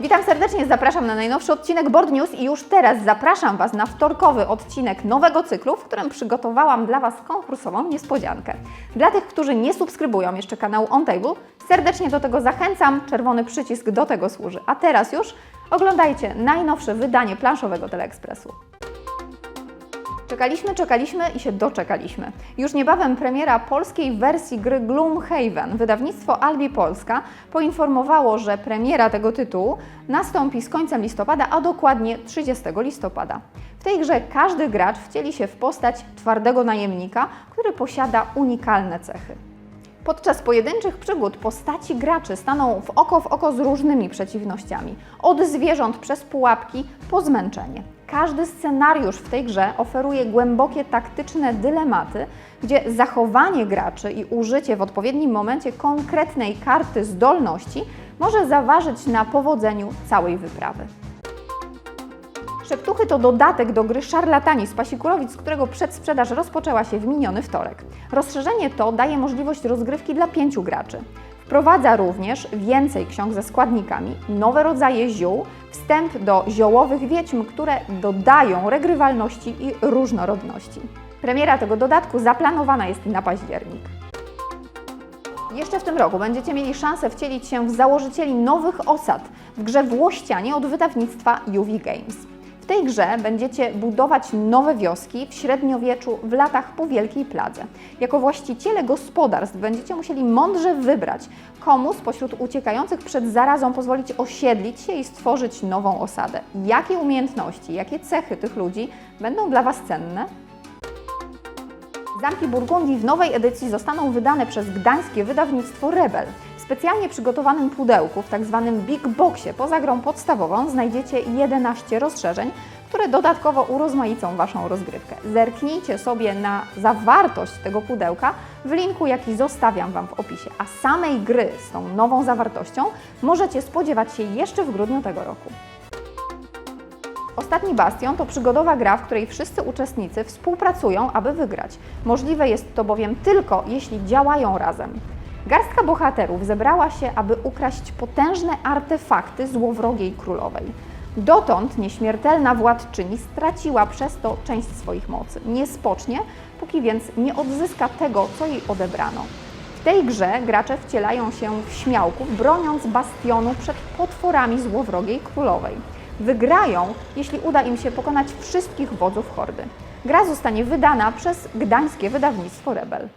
Witam serdecznie, zapraszam na najnowszy odcinek Board News i już teraz zapraszam Was na wtorkowy odcinek nowego cyklu, w którym przygotowałam dla Was konkursową niespodziankę. Dla tych, którzy nie subskrybują jeszcze kanału On Table, serdecznie do tego zachęcam, czerwony przycisk do tego służy. A teraz już oglądajcie najnowsze wydanie planszowego Teleekspresu. Czekaliśmy, czekaliśmy i się doczekaliśmy. Już niebawem premiera polskiej wersji gry Gloomhaven. Wydawnictwo Albi Polska poinformowało, że premiera tego tytułu nastąpi z końcem listopada, a dokładnie 30 listopada. W tej grze każdy gracz wcieli się w postać twardego najemnika, który posiada unikalne cechy. Podczas pojedynczych przygód postaci graczy staną w oko w oko z różnymi przeciwnościami, od zwierząt przez pułapki po zmęczenie. Każdy scenariusz w tej grze oferuje głębokie taktyczne dylematy, gdzie zachowanie graczy i użycie w odpowiednim momencie konkretnej karty zdolności może zaważyć na powodzeniu całej wyprawy. Szeptuchy to dodatek do gry Szarlatani z Pasikurowic, którego przedsprzedaż rozpoczęła się w miniony wtorek. Rozszerzenie to daje możliwość rozgrywki dla pięciu graczy. Wprowadza również więcej ksiąg ze składnikami, nowe rodzaje ziół, wstęp do ziołowych wiedźm, które dodają regrywalności i różnorodności. Premiera tego dodatku zaplanowana jest na październik. Jeszcze w tym roku będziecie mieli szansę wcielić się w założycieli nowych osad w grze Włościanie od wydawnictwa UV Games. W tej grze będziecie budować nowe wioski w średniowieczu w latach po Wielkiej Pladze. Jako właściciele gospodarstw będziecie musieli mądrze wybrać, komu spośród uciekających przed zarazą pozwolić osiedlić się i stworzyć nową osadę. Jakie umiejętności, jakie cechy tych ludzi będą dla Was cenne? Zamki Burgundii w nowej edycji zostaną wydane przez gdańskie wydawnictwo Rebel. Specjalnie przygotowanym pudełku, w tzw. Big Boxie, poza grą podstawową znajdziecie 11 rozszerzeń, które dodatkowo urozmaicą Waszą rozgrywkę. Zerknijcie sobie na zawartość tego pudełka w linku, jaki zostawiam Wam w opisie. A samej gry z tą nową zawartością możecie spodziewać się jeszcze w grudniu tego roku. Ostatni Bastion to przygodowa gra, w której wszyscy uczestnicy współpracują, aby wygrać. Możliwe jest to bowiem tylko, jeśli działają razem. Garstka bohaterów zebrała się, aby ukraść potężne artefakty złowrogiej królowej. Dotąd nieśmiertelna władczyni straciła przez to część swoich mocy. Nie spocznie, póki więc nie odzyska tego, co jej odebrano. W tej grze gracze wcielają się w śmiałków, broniąc bastionu przed potworami złowrogiej królowej. Wygrają, jeśli uda im się pokonać wszystkich wodzów hordy. Gra zostanie wydana przez gdańskie wydawnictwo Rebel.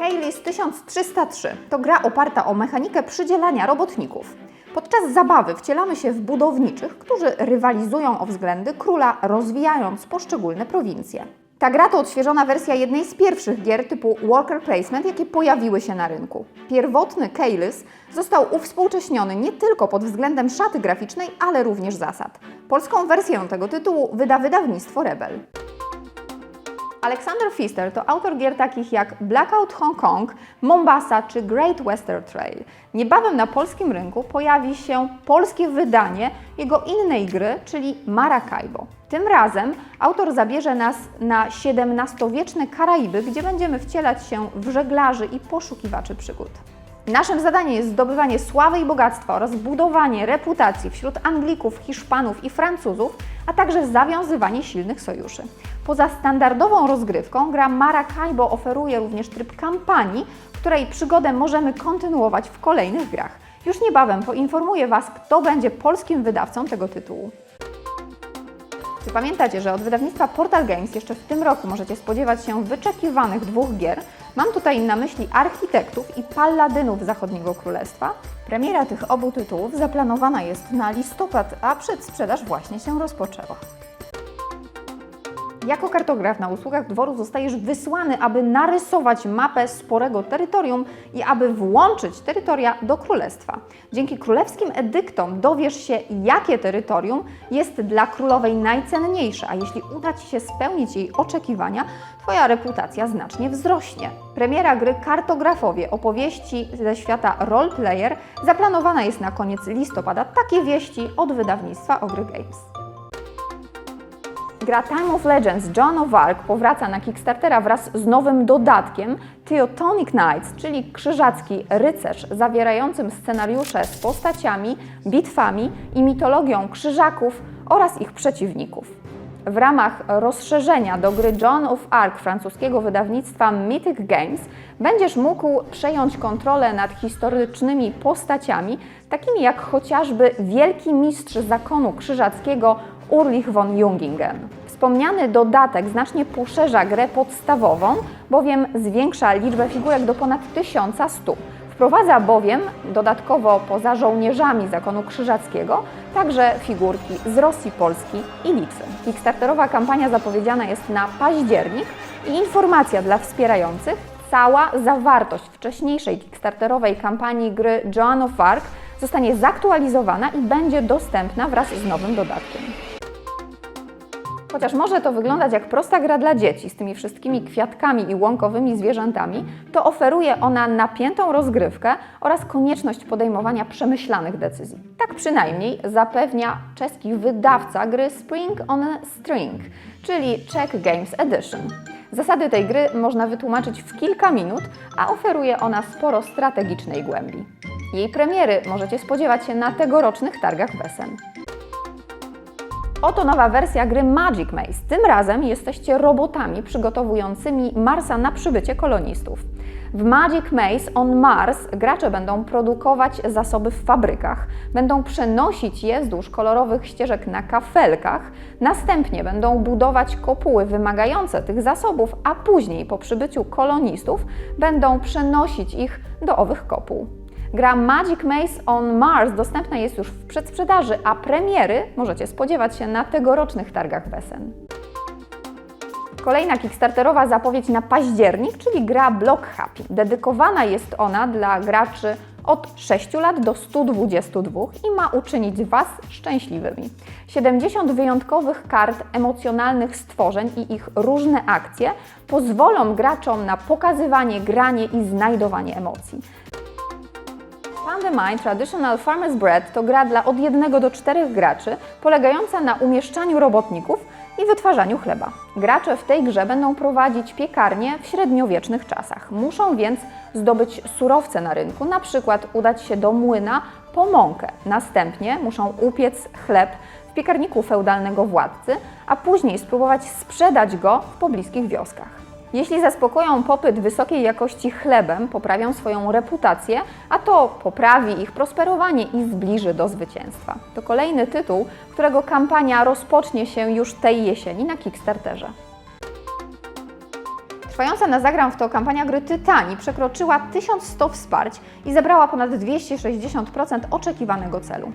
Keylis 1303 to gra oparta o mechanikę przydzielania robotników. Podczas zabawy wcielamy się w budowniczych, którzy rywalizują o względy króla, rozwijając poszczególne prowincje. Ta gra to odświeżona wersja jednej z pierwszych gier typu worker placement, jakie pojawiły się na rynku. Pierwotny Keylis został uwspółcześniony nie tylko pod względem szaty graficznej, ale również zasad. Polską wersję tego tytułu wyda wydawnictwo Rebel. Alexander Pfister to autor gier takich jak Blackout Hong Kong, Mombasa czy Great Western Trail. Niebawem na polskim rynku pojawi się polskie wydanie jego innej gry, czyli Maracaibo. Tym razem autor zabierze nas na XVII-wieczne Karaiby, gdzie będziemy wcielać się w żeglarzy i poszukiwaczy przygód. Naszym zadaniem jest zdobywanie sławy i bogactwa oraz budowanie reputacji wśród Anglików, Hiszpanów i Francuzów, a także zawiązywanie silnych sojuszy. Poza standardową rozgrywką, gra Maracaibo oferuje również tryb kampanii, której przygodę możemy kontynuować w kolejnych grach. Już niebawem poinformuję Was, kto będzie polskim wydawcą tego tytułu. Czy pamiętacie, że od wydawnictwa Portal Games jeszcze w tym roku możecie spodziewać się wyczekiwanych dwóch gier? Mam tutaj na myśli Architektów i Palladynów Zachodniego Królestwa. Premiera tych obu tytułów zaplanowana jest na listopad, a przedsprzedaż właśnie się rozpoczęła. Jako kartograf na usługach dworu zostajesz wysłany, aby narysować mapę sporego terytorium i aby włączyć terytoria do królestwa. Dzięki królewskim edyktom dowiesz się, jakie terytorium jest dla królowej najcenniejsze, a jeśli uda Ci się spełnić jej oczekiwania, Twoja reputacja znacznie wzrośnie. Premiera gry Kartografowie opowieści ze świata roleplayer zaplanowana jest na koniec listopada. Takie wieści od wydawnictwa Ogry Games. Gra Time of Legends Joan of Arc powraca na Kickstartera wraz z nowym dodatkiem Teutonic Knights, czyli krzyżacki rycerz zawierającym scenariusze z postaciami, bitwami i mitologią krzyżaków oraz ich przeciwników. W ramach rozszerzenia do gry Joan of Arc francuskiego wydawnictwa Mythic Games będziesz mógł przejąć kontrolę nad historycznymi postaciami, takimi jak chociażby wielki mistrz zakonu krzyżackiego Urlich von Jungingen. Wspomniany dodatek znacznie poszerza grę podstawową, bowiem zwiększa liczbę figurek do ponad 1100. Wprowadza bowiem dodatkowo poza żołnierzami zakonu krzyżackiego także figurki z Rosji, Polski i Litwy. Kickstarterowa kampania zapowiedziana jest na październik i informacja dla wspierających, cała zawartość wcześniejszej kickstarterowej kampanii gry Joan of Arc zostanie zaktualizowana i będzie dostępna wraz z nowym dodatkiem. Chociaż może to wyglądać jak prosta gra dla dzieci z tymi wszystkimi kwiatkami i łąkowymi zwierzętami, to oferuje ona napiętą rozgrywkę oraz konieczność podejmowania przemyślanych decyzji. Tak przynajmniej zapewnia czeski wydawca gry Spring on String, czyli Czech Games Edition. Zasady tej gry można wytłumaczyć w kilka minut, a oferuje ona sporo strategicznej głębi. Jej premiery możecie spodziewać się na tegorocznych targach Wesen. Oto nowa wersja gry Magic Maze. Tym razem jesteście robotami przygotowującymi Marsa na przybycie kolonistów. W Magic Maze on Mars gracze będą produkować zasoby w fabrykach, będą przenosić je wzdłuż kolorowych ścieżek na kafelkach, następnie będą budować kopuły wymagające tych zasobów, a później po przybyciu kolonistów będą przenosić ich do owych kopuł. Gra Magic Maze on Mars dostępna jest już w przedsprzedaży, a premiery możecie spodziewać się na tegorocznych targach Wesen. Kolejna kickstarterowa zapowiedź na październik, czyli gra Block Happy. Dedykowana jest ona dla graczy od 6 lat do 122 i ma uczynić Was szczęśliwymi. 70 wyjątkowych kart emocjonalnych stworzeń i ich różne akcje pozwolą graczom na pokazywanie, granie i znajdowanie emocji. Pandemine Traditional Farmer's Bread to gra dla od 1 do 4 graczy, polegająca na umieszczaniu robotników i wytwarzaniu chleba. Gracze w tej grze będą prowadzić piekarnię w średniowiecznych czasach. Muszą więc zdobyć surowce na rynku, na przykład udać się do młyna po mąkę. Następnie muszą upiec chleb w piekarniku feudalnego władcy, a później spróbować sprzedać go w pobliskich wioskach. Jeśli zaspokoją popyt wysokiej jakości chlebem, poprawią swoją reputację, a to poprawi ich prosperowanie i zbliży do zwycięstwa. To kolejny tytuł, którego kampania rozpocznie się już tej jesieni na Kickstarterze. Trwająca na Zagram w to kampania gry Tytani przekroczyła 1100 wsparć i zebrała ponad 260% oczekiwanego celu.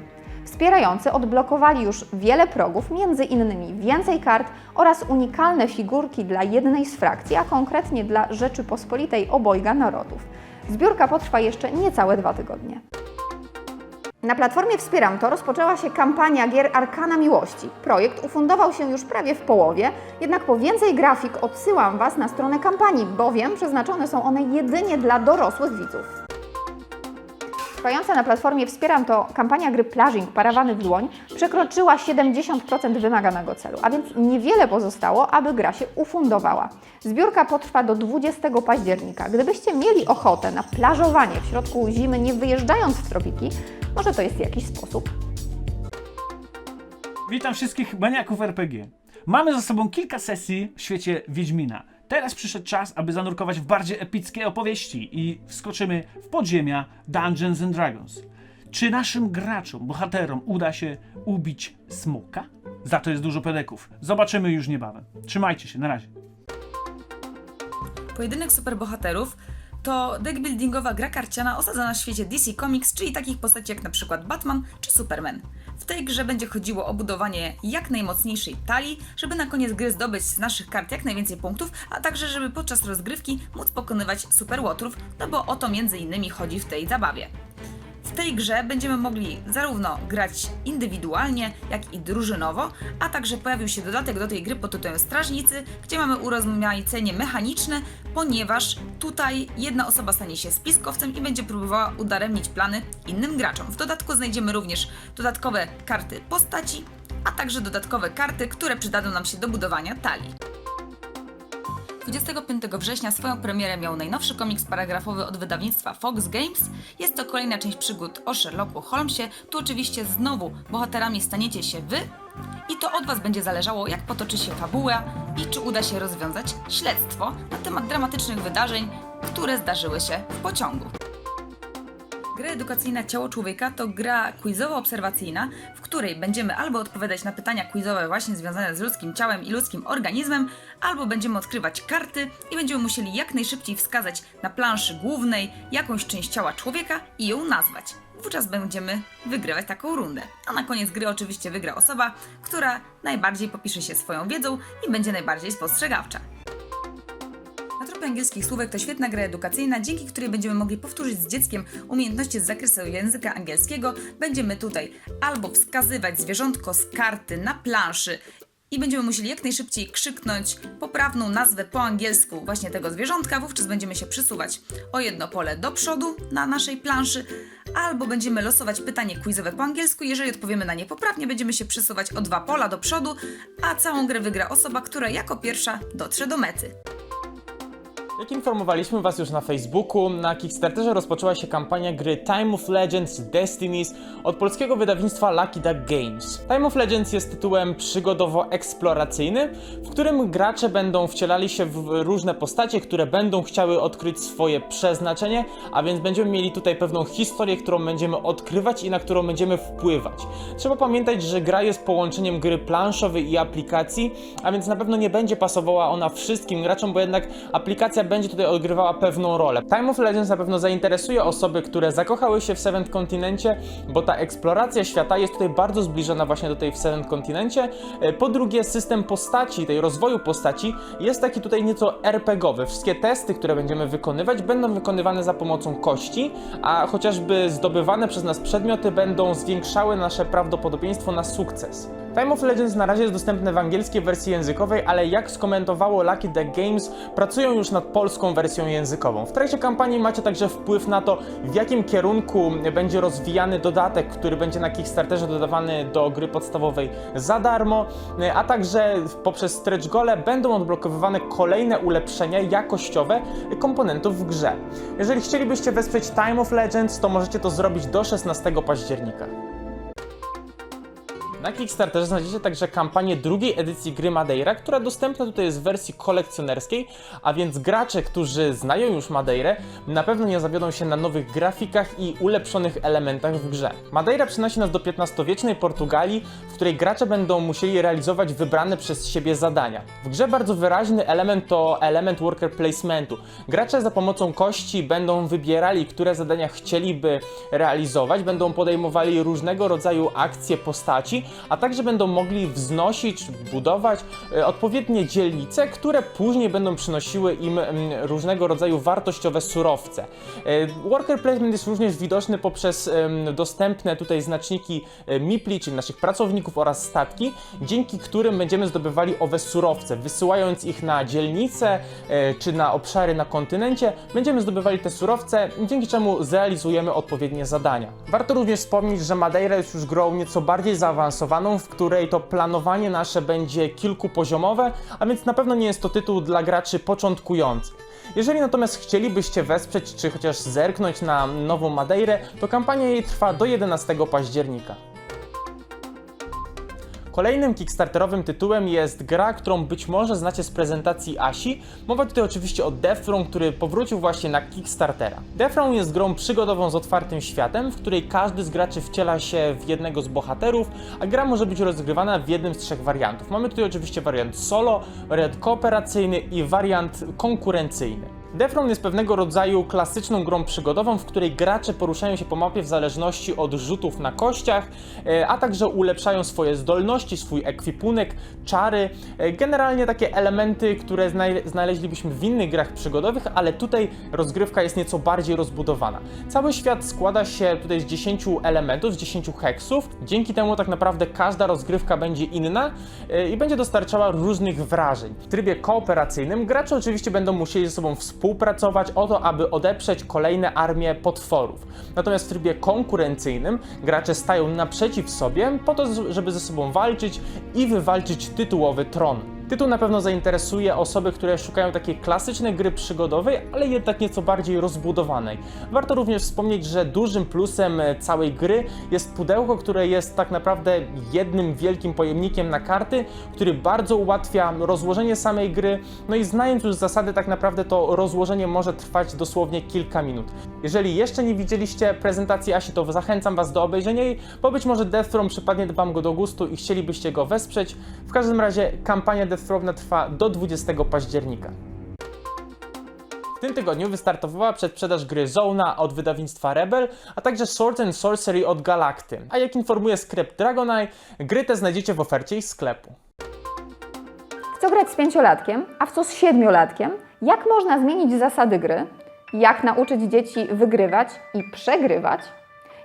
Wspierający odblokowali już wiele progów, między innymi więcej kart oraz unikalne figurki dla jednej z frakcji, a konkretnie dla Rzeczypospolitej Obojga Narodów. Zbiórka potrwa jeszcze niecałe dwa tygodnie. Na platformie Wspieram to rozpoczęła się kampania gier Arkana Miłości. Projekt ufundował się już prawie w połowie, jednak po więcej grafik odsyłam Was na stronę kampanii, bowiem przeznaczone są one jedynie dla dorosłych widzów. Trwająca na platformie Wspieram to kampania gry Plażing Parawany w dłoń przekroczyła 70% wymaganego celu, a więc niewiele pozostało, aby gra się ufundowała. Zbiórka potrwa do 20 października. Gdybyście mieli ochotę na plażowanie w środku zimy, nie wyjeżdżając w tropiki, może to jest jakiś sposób. Witam wszystkich maniaków RPG. Mamy za sobą kilka sesji w świecie Wiedźmina. Teraz przyszedł czas, aby zanurkować w bardziej epickie opowieści i wskoczymy w podziemia Dungeons and Dragons. Czy naszym graczom, bohaterom uda się ubić smoka? Za to jest dużo pedeków. Zobaczymy już niebawem. Trzymajcie się, na razie. Pojedynek superbohaterów to deckbuildingowa gra karciana osadzona w świecie DC Comics, czyli takich postaci jak na przykład Batman czy Superman. W tej grze będzie chodziło o budowanie jak najmocniejszej talii, żeby na koniec gry zdobyć z naszych kart jak najwięcej punktów, a także żeby podczas rozgrywki móc pokonywać superłotrów, no bo o to między innymi chodzi w tej zabawie. Tej grze będziemy mogli zarówno grać indywidualnie, jak i drużynowo, a także pojawił się dodatek do tej gry pod tytułem Strażnicy, gdzie mamy urozmaicenie mechaniczne, ponieważ tutaj jedna osoba stanie się spiskowcem i będzie próbowała udaremnić plany innym graczom. W dodatku znajdziemy również dodatkowe karty postaci a także dodatkowe karty, które przydadzą nam się do budowania talii. 25 września swoją premierę miał najnowszy komiks paragrafowy od wydawnictwa Fox Games. Jest to kolejna część przygód o Sherlocku Holmesie. Tu oczywiście znowu bohaterami staniecie się wy i to od was będzie zależało, jak potoczy się fabuła i czy uda się rozwiązać śledztwo na temat dramatycznych wydarzeń, które zdarzyły się w pociągu. Gra edukacyjna Ciało Człowieka to gra quizowo-obserwacyjna, w której będziemy albo odpowiadać na pytania quizowe właśnie związane z ludzkim ciałem i ludzkim organizmem, albo będziemy odkrywać karty i będziemy musieli jak najszybciej wskazać na planszy głównej jakąś część ciała człowieka i ją nazwać. Wówczas będziemy wygrywać taką rundę. A na koniec gry oczywiście wygra osoba, która najbardziej popisze się swoją wiedzą i będzie najbardziej spostrzegawcza. Angielskich słówek to świetna gra edukacyjna, dzięki której będziemy mogli powtórzyć z dzieckiem umiejętności z zakresu języka angielskiego. Będziemy tutaj albo wskazywać zwierzątko z karty na planszy i będziemy musieli jak najszybciej krzyknąć poprawną nazwę po angielsku właśnie tego zwierzątka. Wówczas będziemy się przesuwać o jedno pole do przodu na naszej planszy, albo będziemy losować pytanie quizowe po angielsku. Jeżeli odpowiemy na nie poprawnie, będziemy się przesuwać o dwa pola do przodu, a całą grę wygra osoba, która jako pierwsza dotrze do mety. Jak informowaliśmy Was już na Facebooku, na Kickstarterze rozpoczęła się kampania gry Time of Legends Destinies od polskiego wydawnictwa Lucky Duck Games. Time of Legends jest tytułem przygodowo-eksploracyjny, w którym gracze będą wcielali się w różne postacie, które będą chciały odkryć swoje przeznaczenie, a więc będziemy mieli tutaj pewną historię, którą będziemy odkrywać i na którą będziemy wpływać. Trzeba pamiętać, że gra jest połączeniem gry planszowej i aplikacji, a więc na pewno nie będzie pasowała ona wszystkim graczom, bo jednak aplikacja będzie tutaj odgrywała pewną rolę. Time of Legends na pewno zainteresuje osoby, które zakochały się w Seventh Continencie, bo ta eksploracja świata jest tutaj bardzo zbliżona właśnie do tej w Seventh Continencie. E, Po drugie, system postaci, tej rozwoju postaci jest taki tutaj nieco RPGowy. Wszystkie testy, które będziemy wykonywać, będą wykonywane za pomocą kości, a chociażby zdobywane przez nas przedmioty będą zwiększały nasze prawdopodobieństwo na sukces. Time of Legends na razie jest dostępne w angielskiej wersji językowej, ale jak skomentowało Lucky Duck Games, pracują już nad polską wersją językową. W trakcie kampanii macie także wpływ na to, w jakim kierunku będzie rozwijany dodatek, który będzie na Kickstarterze dodawany do gry podstawowej za darmo, a także poprzez stretch gole będą odblokowywane kolejne ulepszenia jakościowe komponentów w grze. Jeżeli chcielibyście wesprzeć Time of Legends, to możecie to zrobić do 16 października. Na Kickstarterze znajdziecie także kampanię drugiej edycji gry Madeira, która dostępna tutaj jest w wersji kolekcjonerskiej, a więc gracze, którzy znają już Madeirę, na pewno nie zawiodą się na nowych grafikach i ulepszonych elementach w grze. Madeira przynosi nas do XV-wiecznej Portugalii, w której gracze będą musieli realizować wybrane przez siebie zadania. W grze bardzo wyraźny element to element worker placementu. Gracze za pomocą kości będą wybierali, które zadania chcieliby realizować, będą podejmowali różnego rodzaju akcje postaci, a także będą mogli wznosić, budować e, odpowiednie dzielnice, które później będą przynosiły im mm, różnego rodzaju wartościowe surowce. E, Worker placement jest również widoczny poprzez dostępne tutaj znaczniki e, MIPLI, czyli naszych pracowników oraz statki, dzięki którym będziemy zdobywali owe surowce. Wysyłając ich na dzielnice czy na obszary na kontynencie, będziemy zdobywali te surowce, dzięki czemu zrealizujemy odpowiednie zadania. Warto również wspomnieć, że Madeira jest już grą nieco bardziej zaawansowaną, w której to planowanie nasze będzie kilkupoziomowe, a więc na pewno nie jest to tytuł dla graczy początkujących. Jeżeli natomiast chcielibyście wesprzeć, czy chociaż zerknąć na nową Madeirę, to kampania jej trwa do 11 października. Kolejnym kickstarterowym tytułem jest gra, którą być może znacie z prezentacji Asi. Mowa tutaj oczywiście o Defron, który powrócił właśnie na Kickstartera. Defron jest grą przygodową z otwartym światem, w której każdy z graczy wciela się w jednego z bohaterów, a gra może być rozgrywana w jednym z trzech wariantów. Mamy tutaj oczywiście wariant solo, wariant kooperacyjny i wariant konkurencyjny. Defron jest pewnego rodzaju klasyczną grą przygodową, w której gracze poruszają się po mapie w zależności od rzutów na kościach, e, a także ulepszają swoje zdolności, swój ekwipunek, czary. E, Generalnie takie elementy, które znaleźlibyśmy w innych grach przygodowych, ale tutaj rozgrywka jest nieco bardziej rozbudowana. Cały świat składa się tutaj z 10 elementów, z 10 heksów. Dzięki temu tak naprawdę każda rozgrywka będzie inna e, i będzie dostarczała różnych wrażeń. W trybie kooperacyjnym gracze oczywiście będą musieli ze sobą współpracować, współpracować o to, aby odeprzeć kolejne armie potworów. Natomiast w trybie konkurencyjnym gracze stają naprzeciw sobie po to, żeby ze sobą walczyć i wywalczyć tytułowy tron. Tytuł na pewno zainteresuje osoby, które szukają takiej klasycznej gry przygodowej, ale jednak nieco bardziej rozbudowanej. Warto również wspomnieć, że dużym plusem e, całej gry jest pudełko, które jest tak naprawdę jednym wielkim pojemnikiem na karty, który bardzo ułatwia rozłożenie samej gry. No i znając już zasady, tak naprawdę to rozłożenie może trwać dosłownie kilka minut. Jeżeli jeszcze nie widzieliście prezentacji Asi, to zachęcam Was do obejrzenia jej, bo być może Death Throne przypadnie Wam go do gustu i chcielibyście go wesprzeć. W każdym razie kampania Throne trwa do 20 października. W tym tygodniu wystartowała przedsprzedaż gry Zona od wydawnictwa Rebel, a także Sword and Sorcery od Galacty. A jak informuje skrypt Dragoneye, gry te znajdziecie w ofercie ich sklepu. Co grać z pięciolatkiem, a w co z siedmiolatkiem? Jak można zmienić zasady gry? Jak nauczyć dzieci wygrywać i przegrywać?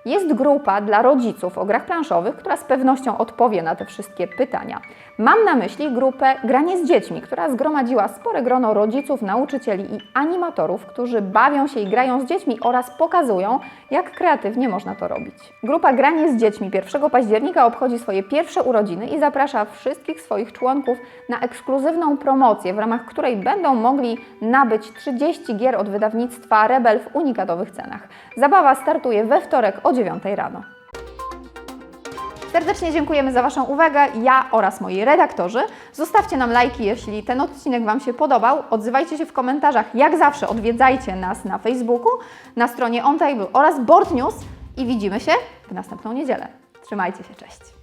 Jest grupa dla rodziców o grach planszowych, która z pewnością odpowie na te wszystkie pytania. Mam na myśli grupę Granie z dziećmi, która zgromadziła spore grono rodziców, nauczycieli i animatorów, którzy bawią się i grają z dziećmi oraz pokazują, jak kreatywnie można to robić. Grupa Granie z dziećmi 1 października obchodzi swoje pierwsze urodziny i zaprasza wszystkich swoich członków na ekskluzywną promocję, w ramach której będą mogli nabyć 30 gier od wydawnictwa Rebel w unikatowych cenach. Zabawa startuje we wtorek o 9 rano. Serdecznie dziękujemy za Waszą uwagę. Ja oraz moi redaktorzy. Zostawcie nam lajki, jeśli ten odcinek Wam się podobał. Odzywajcie się w komentarzach. Jak zawsze odwiedzajcie nas na Facebooku, na stronie OnTable oraz Board News i widzimy się w następną niedzielę. Trzymajcie się, cześć!